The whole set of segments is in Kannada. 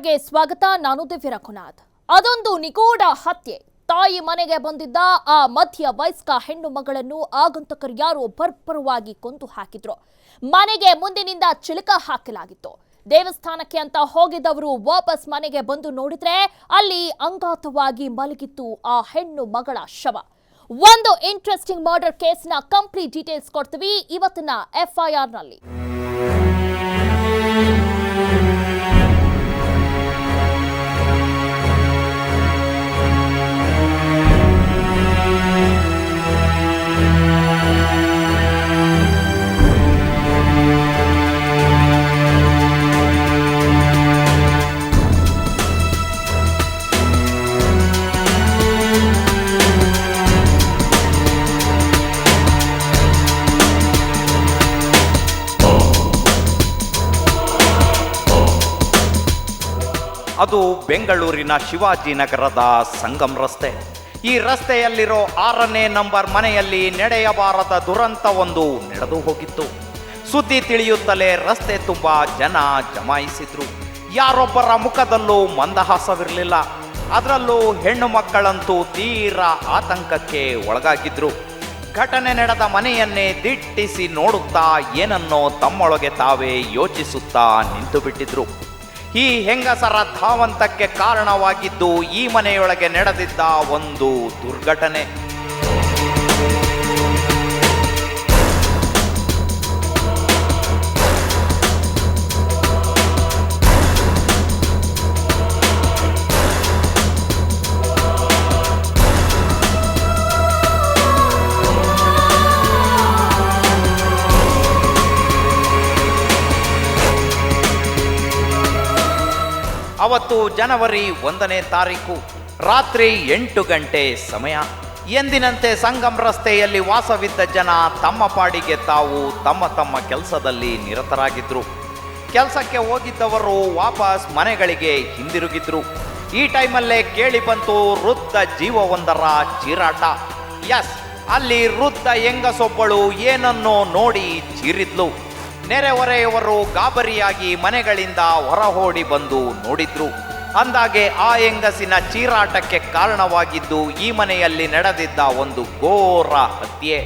ಸ್ಟಾರ್ಗೆ ಸ್ವಾಗತ, ನಾನು ದಿವ್ಯ ರಘುನಾಥ್. ಅದೊಂದು ನಿಗೂಢ ಹತ್ಯೆ. ತಾಯಿ ಮನೆಗೆ ಬಂದಿದ್ದ ಆ ಮಧ್ಯ ವಯಸ್ಕ ಹೆಣ್ಣು ಮಗಳನ್ನು ಆಗಂತಕರು ಯಾರು ಬರ್ಬರವಾಗಿ ಕೊಂದು ಹಾಕಿದ್ರು. ಮನೆಗೆ ಮುಂದಿನಿಂದ ಚಿಲಕ ಹಾಕಲಾಗಿತ್ತು. ದೇವಸ್ಥಾನಕ್ಕೆ ಅಂತ ಹೋಗಿದ್ದವರು ವಾಪಸ್ ಮನೆಗೆ ಬಂದು ನೋಡಿದ್ರೆ ಅಲ್ಲಿ ಅಂಗಾತವಾಗಿ ಮಲಗಿತ್ತು ಆ ಹೆಣ್ಣು ಮಗಳ ಶವ. ಒಂದು ಇಂಟ್ರೆಸ್ಟಿಂಗ್ ಮರ್ಡರ್ ಕೇಸ್ನ ಕಂಪ್ಲೀಟ್ ಡೀಟೇಲ್ಸ್ ಕೊಡ್ತೀವಿ ಇವತ್ತಿನ ಎಫ್ಐಆರ್ ಅದು ಬೆಂಗಳೂರಿನ ಶಿವಾಜಿನಗರದ ಸಂಗಮ್ ರಸ್ತೆ. ಈ ರಸ್ತೆಯಲ್ಲಿರೋ ಆರನೇ ನಂಬರ್ ಮನೆಯಲ್ಲಿ ನಡೆಯಬಾರದ ದುರಂತವೊಂದು ನಡೆದು ಹೋಗಿತ್ತು. ಸುದ್ದಿ ತಿಳಿಯುತ್ತಲೇ ರಸ್ತೆ ತುಂಬ ಜನ ಜಮಾಯಿಸಿದ್ರು. ಯಾರೊಬ್ಬರ ಮುಖದಲ್ಲೂ ಮಂದಹಾಸವಿರಲಿಲ್ಲ. ಅದರಲ್ಲೂ ಹೆಣ್ಣು ಮಕ್ಕಳಂತೂ ತೀರಾ ಆತಂಕಕ್ಕೆ ಒಳಗಾಗಿದ್ರು. ಘಟನೆ ನಡೆದ ಮನೆಯನ್ನೇ ದಿಟ್ಟಿಸಿ ನೋಡುತ್ತಾ ಏನನ್ನೋ ತಮ್ಮೊಳಗೆ ತಾವೇ ಯೋಚಿಸುತ್ತಾ ನಿಂತು ಬಿಟ್ಟಿದ್ರು ಈ ಹೆಂಗಸರ ಧಾವಂತಕ್ಕೆ ಕಾರಣವಾಗಿದ್ದು ಈ ಮನೆಯೊಳಗೆ ನಡೆದಿದ್ದ ಒಂದು ದುರ್ಘಟನೆ. ಅವತ್ತು ಜನವರಿ ಒಂದನೇ ತಾರೀಕು, ರಾತ್ರಿ ಎಂಟು ಗಂಟೆ ಸಮಯ. ಎಂದಿನಂತೆ ಸಂಗಮ್ ರಸ್ತೆಯಲ್ಲಿ ವಾಸವಿದ್ದ ಜನ ತಮ್ಮ ಪಾಡಿಗೆ ತಾವು ತಮ್ಮ ತಮ್ಮ ಕೆಲಸದಲ್ಲಿ ನಿರತರಾಗಿದ್ದರು ಕೆಲಸಕ್ಕೆ ಹೋಗಿದ್ದವರು ವಾಪಸ್ ಮನೆಗಳಿಗೆ ಹಿಂದಿರುಗಿದ್ರು. ಈ ಟೈಮಲ್ಲೇ ಕೇಳಿ ಬಂತು ವೃದ್ಧ ಜೀವವೊಂದರ ಚೀರಾಟ. ಎಸ್ ಅಲ್ಲಿ ವೃದ್ಧ ಹೆಂಗಸೊಬ್ಬಳು ಏನನ್ನೋ ನೋಡಿ ಚೀರಿದ್ಲು. ನೆರೆಹೊರೆಯವರು ಗಾಬರಿಯಾಗಿ ಮನೆಗಳಿಂದ ಹೊರಹೋಡಿ ಬಂದು ನೋಡಿದ್ರು. ಅಂದಾಗೆ ಆ ಹೆಂಗಸಿನ ಚೀರಾಟಕ್ಕೆ ಕಾರಣವಾಗಿದ್ದು ಈ ಮನೆಯಲ್ಲಿ ನಡೆದಿದ್ದ ಒಂದು ಘೋರ ಹತ್ಯೆ.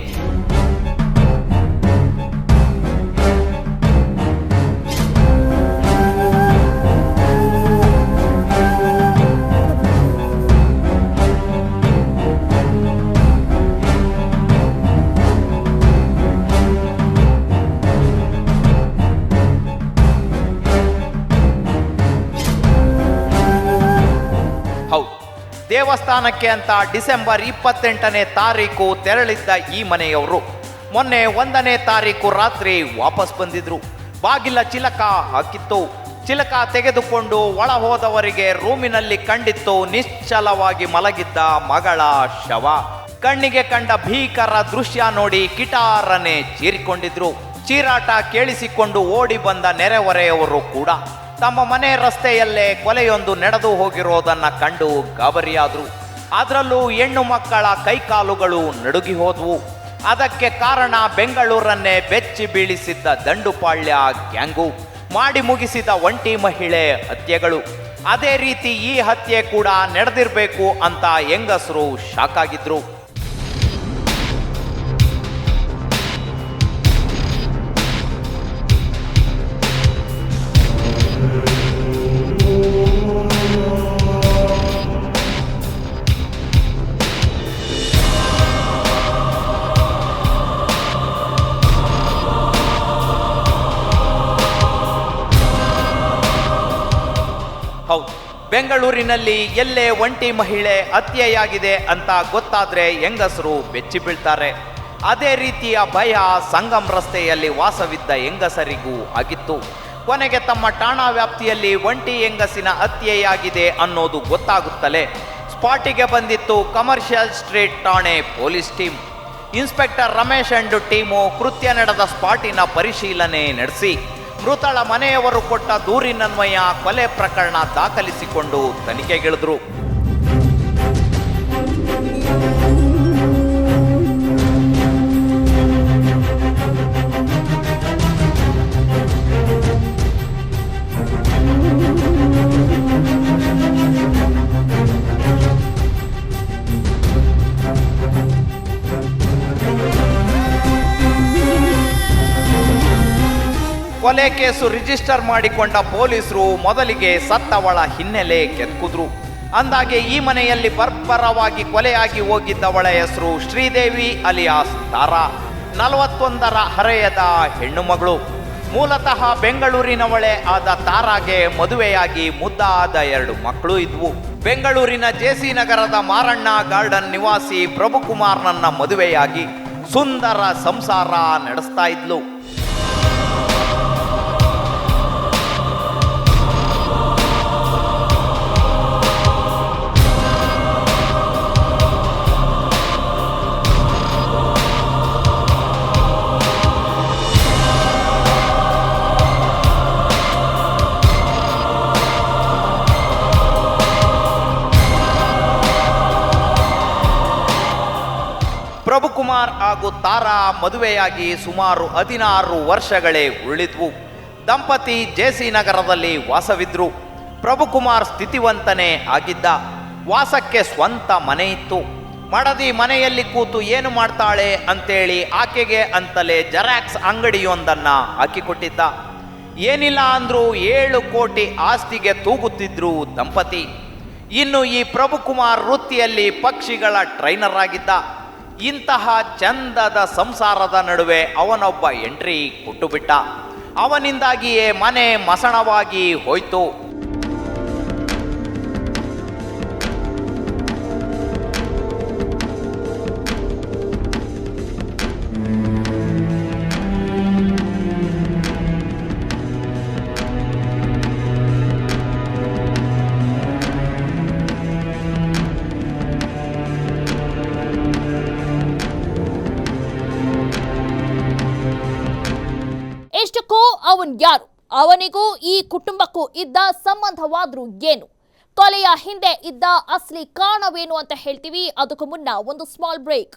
ದೇವಸ್ಥಾನಕ್ಕೆ ಅಂತ ಡಿಸೆಂಬರ್ ಇಪ್ಪತ್ತೆಂಟನೇ ತಾರೀಕು ತೆರಳಿದ್ದ ಈ ಮನೆಯವರು ಮೊನ್ನೆ ಒಂದನೇ ತಾರೀಕು ರಾತ್ರಿ ವಾಪಸ್ ಬಂದಿದ್ರು. ಬಾಗಿಲ ಚಿಲಕ ಹಾಕಿತ್ತು. ಚಿಲಕ ತೆಗೆದುಕೊಂಡು ಒಳ ಹೋದವರಿಗೆ ರೂಮಿನಲ್ಲಿ ಕಂಡಿತ್ತು ನಿಶ್ಚಲವಾಗಿ ಮಲಗಿದ್ದ ಮಗಳ ಶವ. ಕಣ್ಣಿಗೆ ಕಂಡ ಭೀಕರ ದೃಶ್ಯ ನೋಡಿ ಕಿಟಾರನೆ ಚೀರಿಕೊಂಡಿದ್ರು. ಚೀರಾಟ ಕೇಳಿಸಿಕೊಂಡು ಓಡಿ ಬಂದ ನೆರೆಹೊರೆಯವರು ಕೂಡ. ತಮ್ಮ ಮನೆ ರಸ್ತೆಯಲ್ಲೇ ಕೊಲೆಯೊಂದು ನಡೆದು ಹೋಗಿರೋದನ್ನ ಕಂಡು ಗಾಬರಿಯಾದ್ರು. ಅದರಲ್ಲೂ ಹೆಣ್ಣು ಮಕ್ಕಳ ಕೈಕಾಲುಗಳು ನಡುಗಿ ಹೋದವು ಅದಕ್ಕೆ ಕಾರಣ ಬೆಂಗಳೂರನ್ನೇ ಬೆಚ್ಚಿ ಬೀಳಿಸಿದ್ದ ದಂಡುಪಾಳ್ಯ ಗ್ಯಾಂಗು. ಮಾಡಿ ಮುಗಿಸಿದ ಒಂಟಿ ಮಹಿಳೆ ಹತ್ಯೆಗಳು. ಅದೇ ರೀತಿ ಈ ಹತ್ಯೆ ಕೂಡ ನಡೆದಿರಬೇಕು ಅಂತ ಹೆಂಗಸರು ಶಾಕ್ ಆಗಿದ್ರು ಬೆಂಗಳೂರಿನಲ್ಲಿ ಎಲ್ಲೇ ಒಂಟಿ ಮಹಿಳೆ ಹತ್ಯೆಯಾಗಿದೆ ಅಂತ ಗೊತ್ತಾದ್ರೆ ಹೆಂಗಸರು ಬೆಚ್ಚಿ ಬೀಳ್ತಾರೆ. ಅದೇ ರೀತಿಯ ಭಯ ಸಂಗಮ್ ರಸ್ತೆಯಲ್ಲಿ ವಾಸವಿದ್ದ ಹೆಂಗಸರಿಗೂ ಆಗಿತ್ತು. ಕೊನೆಗೆ ತಮ್ಮ ಠಾಣಾ ವ್ಯಾಪ್ತಿಯಲ್ಲಿ ಒಂಟಿ ಹೆಂಗಸಿನ ಹತ್ಯೆಯಾಗಿದೆ ಅನ್ನೋದು ಗೊತ್ತಾಗುತ್ತಲೇ ಸ್ಪಾಟಿಗೆ ಬಂದಿತ್ತು ಕಮರ್ಷಿಯಲ್ ಸ್ಟ್ರೀಟ್ ಠಾಣೆ police team. Inspector Ramesh and team ಕೃತ್ಯ ನಡೆದ ಸ್ಪಾಟಿನ ಪರಿಶೀಲನೆ ನಡೆಸಿ. ಮೃತಳ ಮನೆಯವರು ಕೊಟ್ಟ ದೂರಿನನ್ವಯ ಕೊಲೆ ಪ್ರಕರಣ ದಾಖಲಿಸಿಕೊಂಡು ತನಿಖೆಗಿಳಿದ್ರು. ಕೊಲೆ ಕೇಸು ರಿಜಿಸ್ಟರ್ ಮಾಡಿಕೊಂಡ ಪೊಲೀಸರು ಮೊದಲಿಗೆ ಸತ್ತವಳ ಹಿನ್ನೆಲೆ ಕೆತ್ಕುದ್ರು. ಅಂದಾಗೆ ಈ ಮನೆಯಲ್ಲಿ ಬರ್ಬರವಾಗಿ ಕೊಲೆಯಾಗಿ ಹೋಗಿದ್ದವಳ ಹೆಸರು ಶ್ರೀದೇವಿ ಅಲಿಯಾಸ್ ತಾರಾ, ನಲವತ್ತೊಂದರ ಹರೆಯದ ಹೆಣ್ಣು ಮಗಳು. ಮೂಲತಃ ಬೆಂಗಳೂರಿನವಳೆ ಆದ ತಾರಾಗೆ ಮದುವೆಯಾಗಿ ಮುದ್ದಾದ ಎರಡು ಮಕ್ಕಳು ಇದ್ವು. ಬೆಂಗಳೂರಿನ ಜೆಸಿ ನಗರದ ಮಾರಣ್ಣ ಗಾರ್ಡನ್ ನಿವಾಸಿ ಪ್ರಭುಕುಮಾರ್ನನ್ನ ಮದುವೆಯಾಗಿ ಸುಂದರ ಸಂಸಾರ ನಡೆಸ್ತಾ ಇದ್ಲು. ಪ್ರಭುಕುಮಾರ್ ಹಾಗೂ ತಾರಾ ಮದುವೆಯಾಗಿ ಸುಮಾರು ಹದಿನಾರು ವರ್ಷಗಳೇ ಉಳಿದ್ವು. ದಂಪತಿ ಜೆಸಿ ನಗರದಲ್ಲಿ ವಾಸವಿದ್ರು. ಪ್ರಭುಕುಮಾರ್ ಸ್ಥಿತಿವಂತನೇ ಆಗಿದ್ದ. ವಾಸಕ್ಕೆ ಸ್ವಂತ ಮನೆ ಇತ್ತು ಮಡದಿ ಮನೆಯಲ್ಲಿ ಕೂತು ಏನು ಮಾಡ್ತಾಳೆ ಅಂತೇಳಿ ಆಕೆಗೆ ಅಂತಲೇ ಜೆರಾಕ್ಸ್ ಅಂಗಡಿಯೊಂದನ್ನು ಹಾಕಿಕೊಟ್ಟಿದ್ದ. ಏನಿಲ್ಲ ಅಂದರೂ ಏಳು ಕೋಟಿ ಆಸ್ತಿಗೆ ತೂಗುತ್ತಿದ್ರು ದಂಪತಿ. ಇನ್ನು ಈ ಪ್ರಭುಕುಮಾರ್ ವೃತ್ತಿಯಲ್ಲಿ ಪಕ್ಷಿಗಳ ಟ್ರೈನರ್ ಆಗಿದ್ದ. ಇಂತಹ ಚಂದದ ಸಂಸಾರದ ನಡುವೆ ಅವನೊಬ್ಬ ಎಂಟ್ರಿ ಕೊಟ್ಟುಬಿಟ್ಟ. ಅವನಿಂದಾಗಿಯೇ ಮನೆ ಮಸಣವಾಗಿ ಹೋಯ್ತು. ಅವನಿಗೂ ಈ ಕುಟುಂಬಕ್ಕೂ ಇದ್ದ ಸಂಬಂಧವಾದ್ರೂ ಏನು? ಕೊಲೆಯ ಹಿಂದೆ ಇದ್ದ ಅಸಲಿ ಕಾರಣವೇನು ಅಂತ ಹೇಳ್ತೀವಿ. ಅದಕ್ಕೂ ಮುನ್ನ ಒಂದು ಸ್ಮಾಲ್ ಬ್ರೇಕ್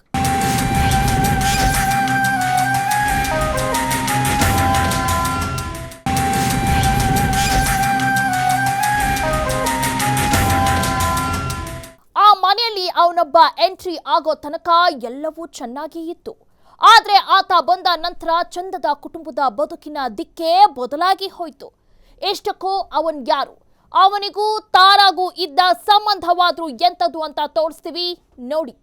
ಆ ಮನೆಯಲ್ಲಿ ಅವನೊಬ್ಬ ಎಂಟ್ರಿ ಆಗೋ ತನಕ ಎಲ್ಲವೂ ಚೆನ್ನಾಗಿ ಇತ್ತು. ಆದ್ರೆ ಆತ ಬಂದ ನಂತರ ಚಂದದ ಕುಟುಂಬದ ಬದುಕಿನ ದಿಕ್ಕೇ ಬದಲಾಗಿ ಹೋಯಿತು. ಎಷ್ಟಕ್ಕೂ ಅವನ್ ಯಾರು? ಅವನಿಗೂ ತಾರಾಗೂ ಇದ್ದ ಸಂಬಂಧವಾದ್ರೂ ಎಂಥದ್ದು ಅಂತ ತೋರಿಸ್ತೀವಿ. ನೋಡಿ.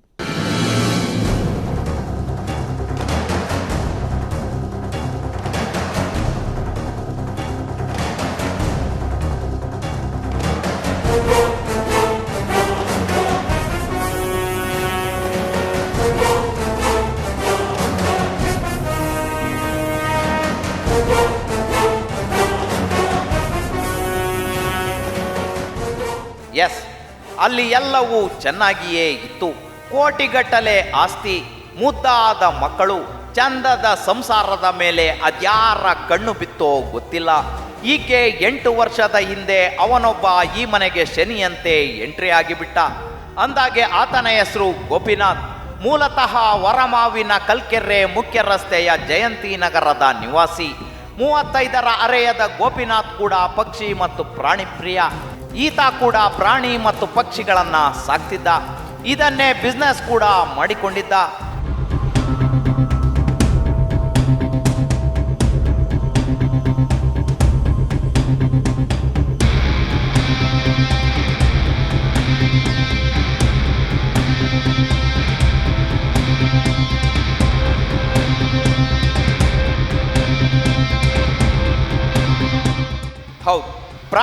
ಎಸ್ ಅಲ್ಲಿ ಎಲ್ಲವೂ ಚೆನ್ನಾಗಿಯೇ ಇತ್ತು. ಕೋಟಿಗಟ್ಟಲೆ ಆಸ್ತಿ, ಮುದ್ದಾದ ಮಕ್ಕಳು, ಚಂದದ ಸಂಸಾರದ ಮೇಲೆ ಅದ್ಯಾರ ಕಣ್ಣು ಬಿತ್ತೋ ಗೊತ್ತಿಲ್ಲ. ಈಕೆ ಎಂಟು ವರ್ಷದ ಹಿಂದೆ ಅವನೊಬ್ಬ ಈ ಮನೆಗೆ ಶನಿಯಂತೆ ಎಂಟ್ರಿ ಆಗಿಬಿಟ್ಟ. ಅಂದಾಗೆ ಆತನ ಹೆಸರು ಗೋಪಿನಾಥ್. ಮೂಲತಃ ವರಮಾವಿನ ಕಲ್ಕೆರೆ ಮುಖ್ಯ ರಸ್ತೆಯ ಜಯಂತಿ ನಗರದ ನಿವಾಸಿ. ಮೂವತ್ತೈದರ ಅರೆಯದ ಗೋಪಿನಾಥ್ ಕೂಡ ಪಕ್ಷಿ ಮತ್ತು ಪ್ರಾಣಿ ಪ್ರಿಯ ಈತ ಕೂಡ ಪ್ರಾಣಿ ಮತ್ತು ಪಕ್ಷಿಗಳನ್ನು ಸಾಕ್ತಿದ್ದ. ಇದನ್ನೇ ಬಿಸ್ನೆಸ್ ಕೂಡ ಮಾಡಿಕೊಂಡಿದ್ದ.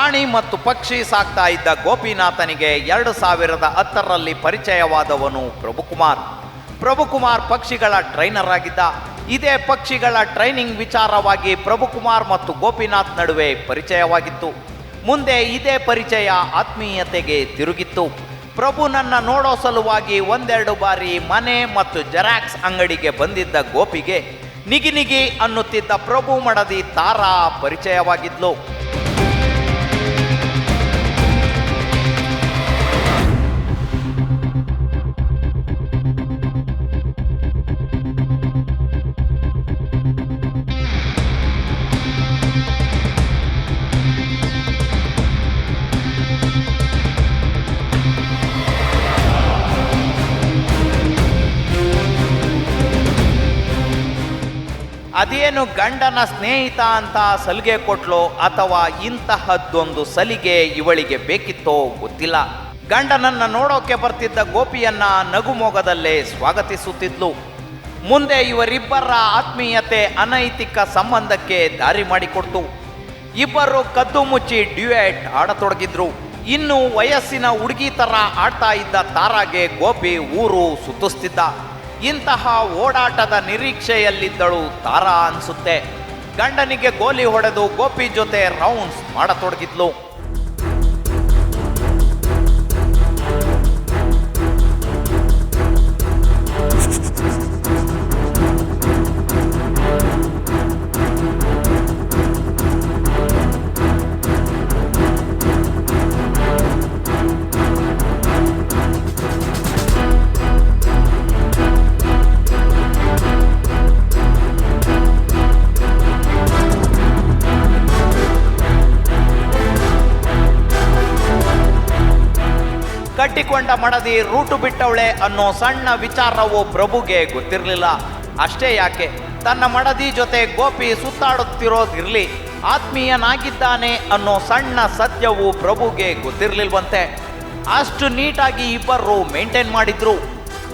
ಪ್ರಾಣಿ ಮತ್ತು ಪಕ್ಷಿ ಸಾಕ್ತಾ ಇದ್ದ ಗೋಪಿನಾಥನಿಗೆ ಎರಡು ಸಾವಿರದ ಹತ್ತರಲ್ಲಿ ಪರಿಚಯವಾದವನು ಪ್ರಭುಕುಮಾರ್. ಪ್ರಭುಕುಮಾರ್ ಪಕ್ಷಿಗಳ ಟ್ರೈನರ್ ಆಗಿದ್ದ. ಇದೇ ಪಕ್ಷಿಗಳ ಟ್ರೈನಿಂಗ್ ವಿಚಾರವಾಗಿ ಪ್ರಭುಕುಮಾರ್ ಮತ್ತು ಗೋಪಿನಾಥ್ ನಡುವೆ ಪರಿಚಯವಾಗಿತ್ತು. ಮುಂದೆ ಇದೇ ಪರಿಚಯ ಆತ್ಮೀಯತೆಗೆ ತಿರುಗಿತ್ತು. ಪ್ರಭು ನನ್ನ ನೋಡೋ ಸಲುವಾಗಿ ಒಂದೆರಡು ಬಾರಿ ಮನೆ ಮತ್ತು ಜೆರಾಕ್ಸ್ ಅಂಗಡಿಗೆ ಬಂದಿದ್ದ ಗೋಪಿಗೆ ನಿಗಿನಿಗಿ ನಿಗಿ ಅನ್ನುತ್ತಿದ್ದ ಪ್ರಭು ಮಡದಿ ತಾರಾ ಪರಿಚಯವಾಗಿದ್ಲು. ಅದೇನು ಗಂಡನ ಸ್ನೇಹಿತ ಅಂತ ಸಲಿಗೆ ಕೊಟ್ಲೋ ಅಥವಾ ಇಂತಹದ್ದೊಂದು ಸಲಿಗೆ ಇವಳಿಗೆ ಬೇಕಿತ್ತೋ ಗೊತ್ತಿಲ್ಲ. ಗಂಡನನ್ನ ನೋಡೋಕೆ ಬರ್ತಿದ್ದ ಗೋಪಿಯನ್ನ ನಗುಮೊಗದಲ್ಲೇ ಸ್ವಾಗತಿಸುತ್ತಿದ್ಲು. ಮುಂದೆ ಇವರಿಬ್ಬರ ಆತ್ಮೀಯತೆ ಅನೈತಿಕ ಸಂಬಂಧಕ್ಕೆ ದಾರಿ ಮಾಡಿಕೊಡ್ತು. ಇಬ್ಬರು ಕದ್ದು ಮುಚ್ಚಿ ಡ್ಯುಯೆಟ್ ಆಡತೊಡಗಿದ್ರು. ಇನ್ನು ವಯಸ್ಸಿನ ಹುಡುಗಿ ತರ ಆಡ್ತಾ ಇದ್ದ ತಾರಾಗೆ ಗೋಪಿ ಊರು ಸುತ್ತಿಸ್ತಿದ್ದ. ಇಂತಹ ಓಡಾಟದ ನಿರೀಕ್ಷೆಯಲ್ಲಿದ್ದಳು ತಾರಾ ಅನ್ಸುತ್ತೆ. ಗಂಡನಿಗೆ ಗೋಲಿ ಹೊಡೆದು ಗೋಪಿ ಜೊತೆ ರೌಂಡ್ಸ್ ಮಾಡತೊಡಗಿದ್ಲು. ಕಟ್ಟಿಕೊಂಡ ಮಡದಿ ರೂಟು ಬಿಟ್ಟವಳೆ ಅನ್ನೋ ಸಣ್ಣ ವಿಚಾರವು ಪ್ರಭುಗೆ ಗೊತ್ತಿರಲಿಲ್ಲ. ಅಷ್ಟೇ ಯಾಕೆ? ತನ್ನ ಮಡದಿ ಜೊತೆ ಗೋಪಿ ಸುತ್ತಾಡುತ್ತಿರೋದಿರಲಿ, ಆತ್ಮೀಯನಾಗಿದ್ದಾನೆ ಅನ್ನೋ ಸಣ್ಣ ಸತ್ಯವು ಪ್ರಭುಗೆ ಗೊತ್ತಿರಲಿಲ್ವಂತೆ. ಅಷ್ಟು ನೀಟಾಗಿ ಇಬ್ಬರು ಮೇಂಟೈನ್ ಮಾಡಿದ್ರು.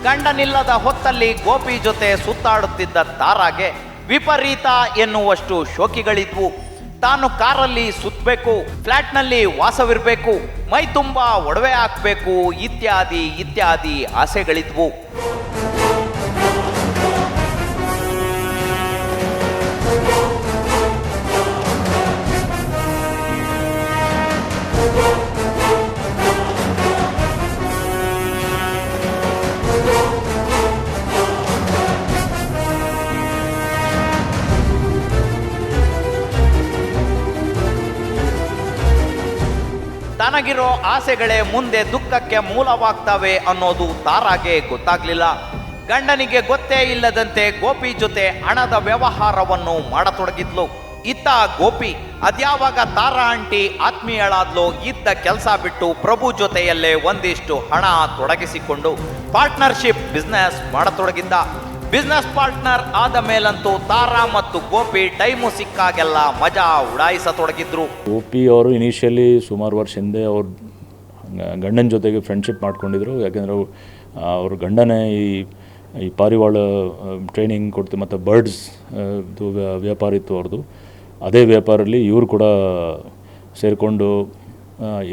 ಗಂಡನಿಲ್ಲದ ಹೊತ್ತಲ್ಲಿ ಗೋಪಿ ಜೊತೆ ಸುತ್ತಾಡುತ್ತಿದ್ದ ತಾರಾಗೆ ವಿಪರೀತ ಎನ್ನುವಷ್ಟು ಶೋಕಿಗಳಿದ್ವು. ತಾನು ಕಾರಲ್ಲಿ ಸುತ್ತಬೇಕು ಫ್ಲ್ಯಾಟ್ನಲ್ಲಿ ವಾಸವಿರಬೇಕು ಮೈ ತುಂಬ ಒಡವೆ ಹಾಕಬೇಕು ಇತ್ಯಾದಿ ಇತ್ಯಾದಿ ಆಸೆಗಳಿದ್ವು. ತನಗಿರೋ ಆಸೆಗಳೇ ಮುಂದೆ ದುಃಖಕ್ಕೆ ಮೂಲವಾಗ್ತವೆ ಅನ್ನೋದು ತಾರಾಗೆ ಗೊತ್ತಾಗ್ಲಿಲ್ಲ. ಗಂಡನಿಗೆ ಗೊತ್ತೇ ಇಲ್ಲದಂತೆ ಗೋಪಿ ಜೊತೆ ಹಣದ ವ್ಯವಹಾರವನ್ನು ಮಾಡತೊಡಗಿದ್ಲು. ಇತ್ತ ಗೋಪಿ, ಅದ್ಯಾವಾಗ ತಾರಾ ಆಂಟಿ ಆತ್ಮೀಯಳಾದ್ಲು, ಇದ್ದ ಕೆಲಸ ಬಿಟ್ಟು ಪ್ರಭು ಜೊತೆಯಲ್ಲೇ ಒಂದಿಷ್ಟು ಹಣ ತೊಡಗಿಸಿಕೊಂಡು ಪಾರ್ಟ್ನರ್ಶಿಪ್ ಬಿಸ್ನೆಸ್ ಮಾಡತೊಡಗಿದ್ದ. ಬಿಸ್ನೆಸ್ ಪಾರ್ಟ್ನರ್ ಆದ ಮೇಲಂತೂ ತಾರಾ ಮತ್ತು ಗೋಪಿ ಟೈಮು ಸಿಕ್ಕಾಗೆಲ್ಲ ಮಜಾ ಉಡಾಯಿಸತೊಡಗಿದ್ರು. ಗೋಪಿ ಅವರು ಇನಿಷಿಯಲಿ ಸುಮಾರು ವರ್ಷ ಹಿಂದೆ ಅವ್ರು ಗಂಡನ ಜೊತೆಗೆ ಫ್ರೆಂಡ್ಶಿಪ್ ಮಾಡ್ಕೊಂಡಿದ್ರು. ಯಾಕೆಂದರೆ ಅವ್ರ ಗಂಡನೇ ಈ ಈ ಪಾರಿವಾಳ ಟ್ರೈನಿಂಗ್ ಕೊಡ್ತೀವಿ ಮತ್ತು ಬರ್ಡ್ಸ್ ವ್ಯಾಪಾರ ಇತ್ತು ಅವ್ರದ್ದು ಅದೇ ವ್ಯಾಪಾರಲ್ಲಿ ಇವರು ಕೂಡ ಸೇರಿಕೊಂಡು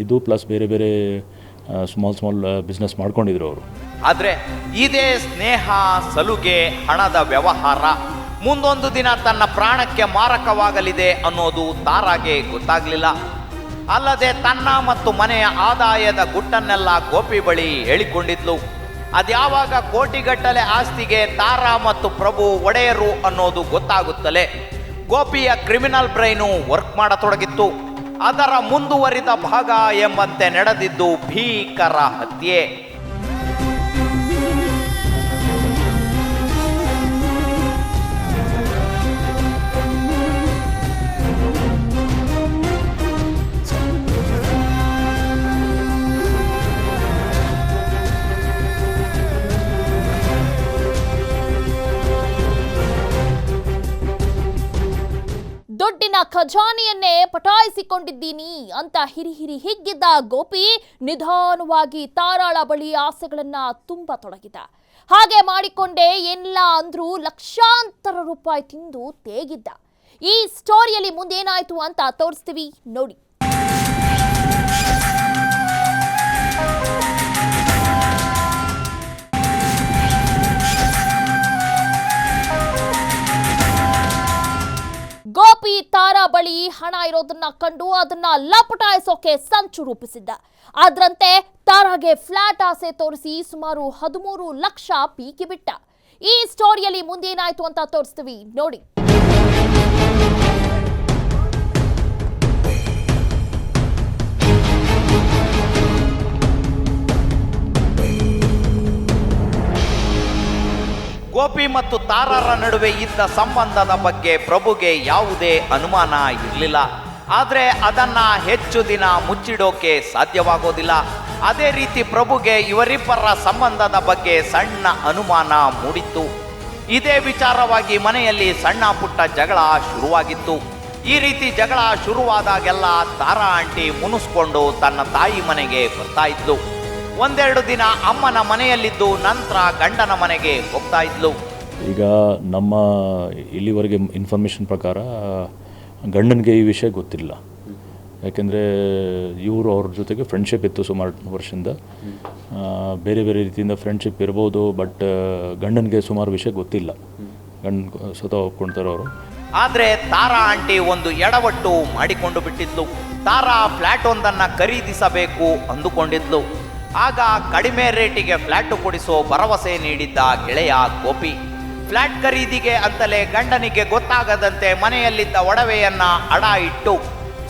ಇದು ಪ್ಲಸ್ ಬೇರೆ ಬೇರೆ ಸ್ಮಾಲ್ ಸ್ಮಾಲ್ ಬಿಸ್ನೆಸ್ ಮಾಡ್ಕೊಂಡಿದ್ರು ಅವರು. ಆದರೆ ಇದೇ ಸ್ನೇಹ, ಸಲುಗೆ, ಹಣದ ವ್ಯವಹಾರ ಮುಂದೊಂದು ದಿನ ತನ್ನ ಪ್ರಾಣಕ್ಕೆ ಮಾರಕವಾಗಲಿದೆ ಅನ್ನೋದು ತಾರಾಗೆ ಗೊತ್ತಾಗಲಿಲ್ಲ. ಅಲ್ಲದೆ ತನ್ನ ಮತ್ತು ಮನೆಯ ಆದಾಯದ ಗುಟ್ಟನ್ನೆಲ್ಲ ಗೋಪಿ ಬಳಿ ಹೇಳಿಕೊಂಡಿದ್ಲು. ಅದ್ಯಾವಾಗ ಕೋಟಿಗಟ್ಟಲೆ ಆಸ್ತಿಗೆ ತಾರಾ ಮತ್ತು ಪ್ರಭು ಒಡೆಯರು ಅನ್ನೋದು ಗೊತ್ತಾಗುತ್ತಲೇ ಗೋಪಿಯ ಕ್ರಿಮಿನಲ್ ಬ್ರೈನು ವರ್ಕ್ ಮಾಡತೊಡಗಿತ್ತು. ಅದರ ಮುಂದುವರಿದ ಭಾಗ ಎಂಬಂತೆ ನಡೆದಿದ್ದು ಭೀಕರ ಹತ್ಯೆ. ದುಡ್ಡಿನ ಖಜಾನೆಯನ್ನೇ ಪಟಾಯಿಸಿಕೊಂಡಿದ್ದೀನಿ ಅಂತ ಹಿರಿ ಹಿರಿ ಹಿಗ್ಗಿದ್ದ ಗೋಪಿ ನಿಧಾನವಾಗಿ ತಾರಾಳ ಬಳಿ ಆಸೆಗಳನ್ನ ತುಂಬ ತೊಡಗಿದ. ಹಾಗೆ ಮಾಡಿಕೊಂಡೆ ಎಲ್ಲ ಅಂದ್ರೂ ಲಕ್ಷಾಂತರ ರೂಪಾಯಿ ತಿಂದು ತೇಗಿದ್ದ. ಈ ಸ್ಟೋರಿಯಲ್ಲಿ ಮುಂದೇನಾಯ್ತು ಅಂತ ತೋರಿಸ್ತೀವಿ. ನೋಡಿ. ಗೋಪಿ ತಾರಾ ಬಳಿ ಹಣ ಇರೋದನ್ನ ಕಂಡು ಅದನ್ನ ಲಪಟಾಯಿಸೋಕೆ ಸಂಚು ರೂಪಿಸಿದ್ದ. ಅದರಂತೆ ತಾರಾಗೆ ಫ್ಲಾಟ್ ಆಸೆ ತೋರಿಸಿ ಸುಮಾರು ಹದಿಮೂರು ಲಕ್ಷ ಪೀಕಿ ಬಿಟ್ಟ ಈ ಸ್ಟೋರಿಯಲ್ಲಿ ಮುಂದೇನಾಯ್ತು ಅಂತ ತೋರಿಸ್ತೀವಿ. ನೋಡಿ. ಗೋಪಿ ಮತ್ತು ತಾರರ ನಡುವೆ ಇದ್ದ ಸಂಬಂಧದ ಬಗ್ಗೆ ಪ್ರಭುಗೆ ಯಾವುದೇ ಅನುಮಾನ ಇರಲಿಲ್ಲ. ಆದರೆ ಅದನ್ನು ಹೆಚ್ಚು ದಿನ ಮುಚ್ಚಿಡೋಕೆ ಸಾಧ್ಯವಾಗೋದಿಲ್ಲ. ಅದೇ ರೀತಿ ಪ್ರಭುಗೆ ಇವರಿಬ್ಬರ ಸಂಬಂಧದ ಬಗ್ಗೆ ಸಣ್ಣ ಅನುಮಾನ ಮೂಡಿತ್ತು. ಇದೇ ವಿಚಾರವಾಗಿ ಮನೆಯಲ್ಲಿ ಸಣ್ಣ ಪುಟ್ಟ ಜಗಳ ಶುರುವಾಗಿತ್ತು. ಈ ರೀತಿ ಜಗಳ ಶುರುವಾದಾಗೆಲ್ಲ ತಾರಾ ಆಂಟಿ ಮುನಿಸ್ಕೊಂಡು ತನ್ನ ತಾಯಿ ಮನೆಗೆ ಬರ್ತಾ ಇದ್ಲು. ಒಂದೆರಡು ದಿನ ಅಮ್ಮನ ಮನೆಯಲ್ಲಿದ್ದು ನಂತರ ಗಂಡನ ಮನೆಗೆ ಹೋಗ್ತಾ ಇದ್ಲು. ಈಗ ನಮ್ಮ ಇಲ್ಲಿವರೆಗೆ ಇನ್ಫಾರ್ಮೇಷನ್ ಪ್ರಕಾರ ಗಂಡನಿಗೆ ಈ ವಿಷಯ ಗೊತ್ತಿಲ್ಲ. ಯಾಕೆಂದರೆ ಇವರು ಅವ್ರ ಜೊತೆಗೆ ಫ್ರೆಂಡ್ಶಿಪ್ ಇತ್ತು ಸುಮಾರು ವರ್ಷದಿಂದ. ಬೇರೆ ಬೇರೆ ರೀತಿಯಿಂದ ಫ್ರೆಂಡ್ಶಿಪ್ ಇರ್ಬೋದು ಬಟ್ ಗಂಡನಿಗೆ ಸುಮಾರು ವಿಷಯ ಗೊತ್ತಿಲ್ಲ. ಗಂಡ ಸ್ವತ ಒಪ್ಕೊಳ್ತಾರೆ ಅವರು. ಆದರೆ ತಾರಾ ಆಂಟಿ ಒಂದು ಎಡವಟ್ಟು ಮಾಡಿಕೊಂಡು ಬಿಟ್ಟಿದ್ಲು. ತಾರಾ ಫ್ಲ್ಯಾಟ್ ಒಂದನ್ನು ಖರೀದಿಸಬೇಕು ಅಂದುಕೊಂಡಿದ್ಲು. ಆಗ ಕಡಿಮೆ ರೇಟಿಗೆ ಫ್ಲಾಟ್ ಕೊಡಿಸೋ ಭರವಸೆ ನೀಡಿದ್ದ ಗೆಳೆಯ ಗೋಪಿ. ಫ್ಲಾಟ್ ಖರೀದಿಗೆ ಅಂತಲೇ ಗಂಡನಿಗೆ ಗೊತ್ತಾಗದಂತೆ ಮನೆಯಲ್ಲಿದ್ದ ಒಡವೆಯನ್ನ ಅಡ ಇಟ್ಟು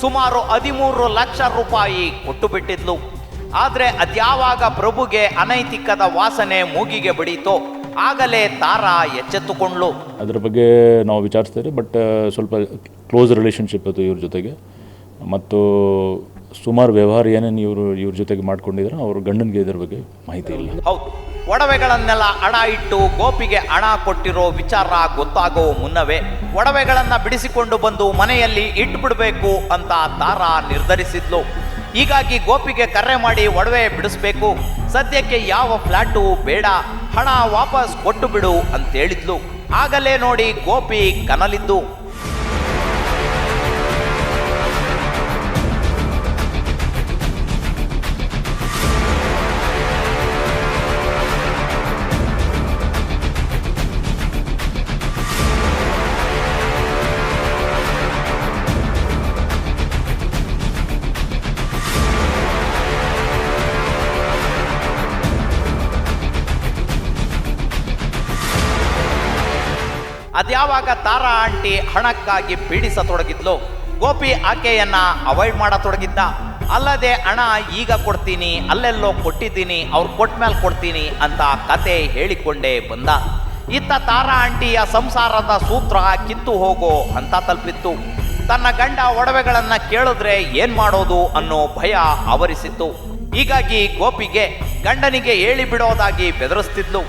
ಸುಮಾರು ಹದಿಮೂರು ಲಕ್ಷ ರೂಪಾಯಿ ಕೊಟ್ಟು ಬಿಟ್ಟಿದ್ಲು ಆದ್ರೆ ಅದ್ಯಾವಾಗ ಪ್ರಭುಗೆ ಅನೈತಿಕದ ವಾಸನೆ ಮೂಗಿಗೆ ಬಡೀತೋ, ಆಗಲೇ ತಾರಾ ಎಚ್ಚೆತ್ತುಕೊಂಡ್ಲು ಅದ್ರ ಬಗ್ಗೆ ನಾವು ವಿಚಾರಿಸ್ತೇವೆ ಬಟ್ ಸ್ವಲ್ಪ ಕ್ಲೋಸ್ ರಿಲೇಷನ್ಶಿಪ್ ಇತ್ತು ಇವ್ರ ಜೊತೆಗೆ. ಮತ್ತು ಸುಮಾರು ವ್ಯವಹಾರ ಏನೇನು ಇವರು ಇವ್ರ ಜೊತೆಗೆ ಮಾಡ್ಕೊಂಡಿದ್ರು. ಅವ್ರ ಗಂಡನಿಗೆ ಇದ್ರ ಬಗ್ಗೆ ಮಾಹಿತಿ ಇಲ್ಲ. ಹೌದು. ಒಡವೆಗಳನ್ನೆಲ್ಲ ಹಣ ಇಟ್ಟು ಗೋಪಿಗೆ ಹಣ ಕೊಟ್ಟಿರೋ ವಿಚಾರ ಗೊತ್ತಾಗೋ ಮುನ್ನವೇ ಒಡವೆಗಳನ್ನ ಬಿಡಿಸಿಕೊಂಡು ಬಂದು ಮನೆಯಲ್ಲಿ ಇಟ್ಬಿಡ್ಬೇಕು ಅಂತ ತಾರಾ ನಿರ್ಧರಿಸಿದ್ಲು. ಹೀಗಾಗಿ ಗೋಪಿಗೆ ಕರೆ ಮಾಡಿ ಒಡವೆ ಬಿಡಿಸ್ಬೇಕು. ಸದ್ಯಕ್ಕೆ ಯಾವ ಫ್ಲಾಟು ಬೇಡ, ಹಣ ವಾಪಸ್ ಕೊಟ್ಟು ಬಿಡು ಅಂತ ಹೇಳಿದ್ಲು ಆಗಲೇ ನೋಡಿ ಗೋಪಿ ಕನಲಿದ್ದು. ಅದ್ಯಾವಾಗ ತಾರಾ ಆಂಟಿ ಹಣಕ್ಕಾಗಿ ಪೀಡಿಸತೊಡಗಿದ್ಲು? ಗೋಪಿ ಆಕೆಯನ್ನ ಅವಾಯ್ಡ್ ಮಾಡತೊಡಗಿದ್ದ? ಅಲ್ಲದೆ ಹಣ ಈಗ ಕೊಡ್ತೀನಿ, ಅಲ್ಲೆಲ್ಲೋ ಕೊಟ್ಟಿದ್ದೀನಿ, ಅವ್ರು ಕೊಟ್ಟ ಮೇಲೆ ಕೊಡ್ತೀನಿ ಅಂತ ಕತೆ ಹೇಳಿಕೊಂಡೇ ಬಂದ. ಇತ್ತ ತಾರಾ ಆಂಟಿಯ ಸಂಸಾರದ ಸೂತ್ರ ಕಿತ್ತು ಹೋಗೋ ಅಂತ ತಲುಪಿತ್ತು. ತನ್ನ ಗಂಡ ಒಡವೆಗಳನ್ನ ಕೇಳಿದ್ರೆ ಏನ್ ಮಾಡೋದು ಅನ್ನೋ ಭಯ ಆವರಿಸಿತ್ತು. ಹೀಗಾಗಿ ಗೋಪಿಗೆ ಗಂಡನಿಗೆ ಹೇಳಿ ಬಿಡೋದಾಗಿ ಬೆದರಿಸ್ತಿದ್ಲು.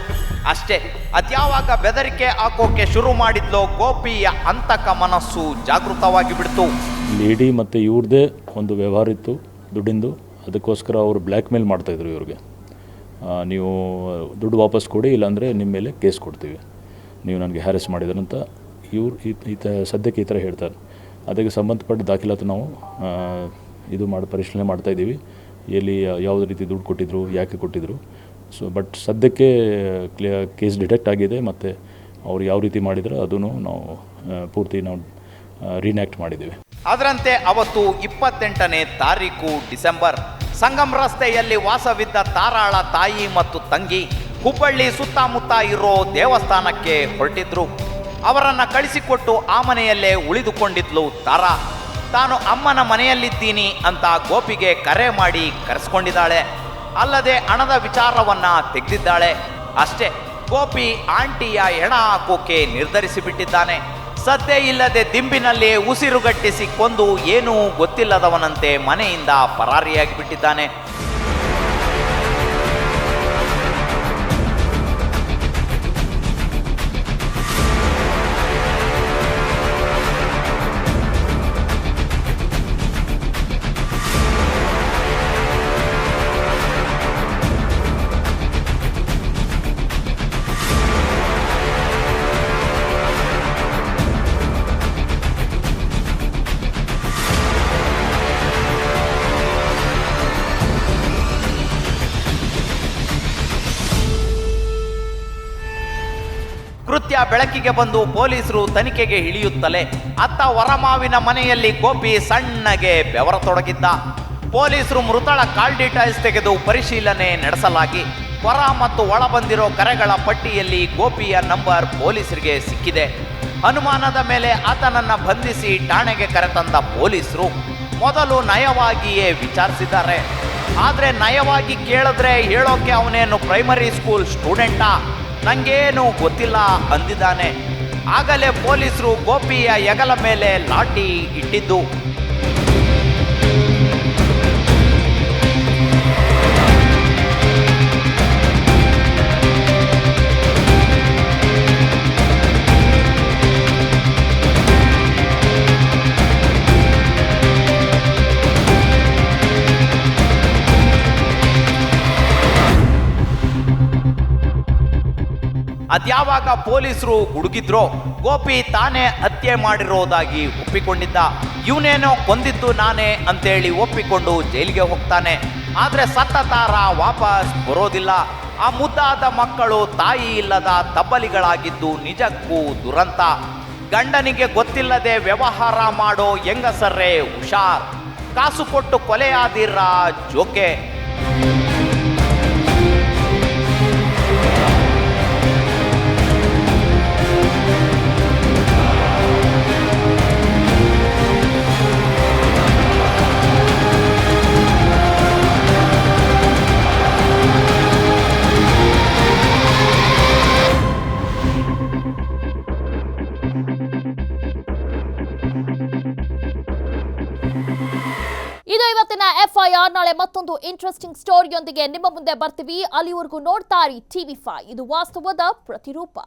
ಅಷ್ಟೇ. ಅದ್ಯಾವಾಗ ಬೆದರಿಕೆ ಹಾಕೋಕೆ ಶುರು ಮಾಡಿದ್ಲೋ ಗೋಪಿಯ ಅಂತಕ ಮನಸ್ಸು ಜಾಗೃತವಾಗಿ ಬಿಡ್ತು. ಲೇಡಿ ಮತ್ತು ಇವ್ರದ್ದೇ ಒಂದು ವ್ಯವಹಾರ ಇತ್ತು ದುಡ್ಡಿಂದು. ಅದಕ್ಕೋಸ್ಕರ ಅವರು ಬ್ಲ್ಯಾಕ್ ಮೇಲ್ ಮಾಡ್ತಾಯಿದ್ರು ಇವ್ರಿಗೆ. ನೀವು ದುಡ್ಡು ವಾಪಸ್ ಕೊಡಿ, ಇಲ್ಲಾಂದರೆ ನಿಮ್ಮ ಮೇಲೆ ಕೇಸ್ ಕೊಡ್ತೀವಿ. ನೀವು ನನಗೆ ಹ್ಯಾರೆಸ್ ಮಾಡಿದ್ರಂತ ಇವ್ರು ಈ ಸದ್ಯಕ್ಕೆ ಈ ಥರ ಹೇಳ್ತಾರೆ. ಅದಕ್ಕೆ ಸಂಬಂಧಪಟ್ಟ ದಾಖಲಾತಿ ನಾವು ಇದು ಮಾಡಿ, ಪರಿಶೀಲನೆ ಮಾಡ್ತಾಯಿದ್ದೀವಿ ಎಲ್ಲಿ ಯಾವುದೇ ರೀತಿ ದುಡ್ಡು ಕೊಟ್ಟಿದ್ರು, ಯಾಕೆ ಕೊಟ್ಟಿದ್ರು. ಸೊ ಬಟ್ ಸದ್ಯಕ್ಕೆ ಕ್ಲಿಯರ್ ಕೇಸ್ ಡಿಟೆಕ್ಟ್ ಆಗಿದೆ ಮತ್ತು ಅವ್ರು ಯಾವ ರೀತಿ ಮಾಡಿದ್ರು ಅದನ್ನು ನಾವು ಪೂರ್ತಿ ನಾವು ರೀನ್ಯಾಕ್ಟ್ ಮಾಡಿದ್ದೀವಿ. ಅದರಂತೆ ಅವತ್ತು ಇಪ್ಪತ್ತೆಂಟನೇ ತಾರೀಕು ಡಿಸೆಂಬರ್, ಸಂಗಮ್ ರಸ್ತೆಯಲ್ಲಿ ವಾಸವಿದ್ದ ತಾರಾಳ ತಾಯಿ ಮತ್ತು ತಂಗಿ ಹುಬ್ಬಳ್ಳಿ ಸುತ್ತಮುತ್ತ ಇರೋ ದೇವಸ್ಥಾನಕ್ಕೆ ಹೊರಟಿದ್ರು. ಅವರನ್ನು ಕಳಿಸಿಕೊಟ್ಟು ಆ ಮನೆಯಲ್ಲೇ ಉಳಿದುಕೊಂಡಿದ್ಲು ತಾರಾ. ತಾನು ಅಮ್ಮನ ಮನೆಯಲ್ಲಿದ್ದೀನಿ ಅಂತ ಗೋಪಿಗೆ ಕರೆ ಮಾಡಿ ಕರೆಸ್ಕೊಂಡಿದ್ದಾಳೆ. ಅಲ್ಲದೆ ಹಣದ ವಿಚಾರವನ್ನ ತೆಗೆದಿದ್ದಾಳೆ. ಅಷ್ಟೇ, ಗೋಪಿ ಆಂಟಿಯ ಹೆಣ ಹಾಕೋಕೆ ನಿರ್ಧರಿಸಿ ಬಿಟ್ಟಿದ್ದಾನೆ ಸದ್ದೆ ಇಲ್ಲದೆ ದಿಂಬಿನಲ್ಲಿ ಉಸಿರುಗಟ್ಟಿಸಿ ಕೊಂದು ಏನೂ ಗೊತ್ತಿಲ್ಲದವನಂತೆ ಮನೆಯಿಂದ ಪರಾರಿಯಾಗಿ ಬೆಳಕಿಗೆ ಬಂದು ಪೊಲೀಸರು ತನಿಖೆಗೆ ಇಳಿಯುತ್ತಲೇ ಅತ್ತ ವರಮಾವಿನ ಮನೆಯಲ್ಲಿ ಗೋಪಿ ಸಣ್ಣಗೆ ಬೆವರತೊಡಗಿದ್ದ. ಪೊಲೀಸರು ಮೃತಳ ಕಾಲ್ ಡೀಟೈಲ್ಸ್ ತೆಗೆದು ಪರಿಶೀಲನೆ ನಡೆಸಲಾಗಿ. ಹೊರ ಮತ್ತು ಒಳ ಬಂದಿರೋ ಕರೆಗಳ ಪಟ್ಟಿಯಲ್ಲಿ ಗೋಪಿಯ ನಂಬರ್ ಪೊಲೀಸರಿಗೆ ಸಿಕ್ಕಿದೆ. ಅನುಮಾನದ ಮೇಲೆ ಆತನನ್ನ ಬಂಧಿಸಿ ಠಾಣೆಗೆ ಕರೆತಂದ ಪೊಲೀಸರು ಮೊದಲು ನಯವಾಗಿಯೇ ವಿಚಾರಿಸಿದ್ದಾರೆ. ಆದರೆ ನಯವಾಗಿ ಕೇಳಿದ್ರೆ ಹೇಳೋಕೆ ಅವನೇನು ಪ್ರೈಮರಿ ಸ್ಕೂಲ್ ಸ್ಟೂಡೆಂಟಾ ನಂಗೇನು ಗೊತ್ತಿಲ್ಲ ಅಂದಿದ್ದಾನೆ. ಆಗಲೇ ಪೊಲೀಸರು ಗೋಪಿಯ ಎಗಲ ಮೇಲೆ ಲಾಠಿ ಇಟ್ಟಿದ್ದು. ಅದ್ಯಾವಾಗ ಪೊಲೀಸರು ಹುಡುಗಿದ್ರೋ, ಗೋಪಿ ತಾನೇ ಹತ್ಯೆ ಮಾಡಿರೋದಾಗಿ ಒಪ್ಪಿಕೊಂಡಿದ್ದ. ಇವನೇನೋ ಕೊಂದಿದ್ದು ನಾನೇ ಅಂತೇಳಿ ಒಪ್ಪಿಕೊಂಡು ಜೈಲಿಗೆ ಹೋಗ್ತಾನೆ. ಆದ್ರೆ ಸತ್ತ ತಾರ ವಾಪಸ್ ಬರೋದಿಲ್ಲ. ಆ ಮುದ್ದಾದ ಮಕ್ಕಳು ತಾಯಿ ಇಲ್ಲದ ತಬ್ಬಲಿಗಳಾಗಿದ್ದು ನಿಜಕ್ಕೂ ದುರಂತ. ಗಂಡನಿಗೆ ಗೊತ್ತಿಲ್ಲದೆ ವ್ಯವಹಾರ ಮಾಡೋ ಹೆಂಗಸರೇ ಹುಷಾರ್. ಕಾಸು ಕೊಟ್ಟು ಕೊಲೆಯಾದಿರ ಜೋಕೆ. ಮತ್ತೊಂದು ಇಂಟ್ರೆಸ್ಟಿಂಗ್ ಸ್ಟೋರಿಯೊಂದಿಗೆ ನಿಮ್ಮ ಮುಂದೆ ಬರ್ತೀವಿ. ಅಲ್ಲಿವರೆಗೂ ನೋಡ್ತಾ ಇರಿ ಟಿವಿ ಫೈ ಇದು ವಾಸ್ತವದ ಪ್ರತಿರೂಪ.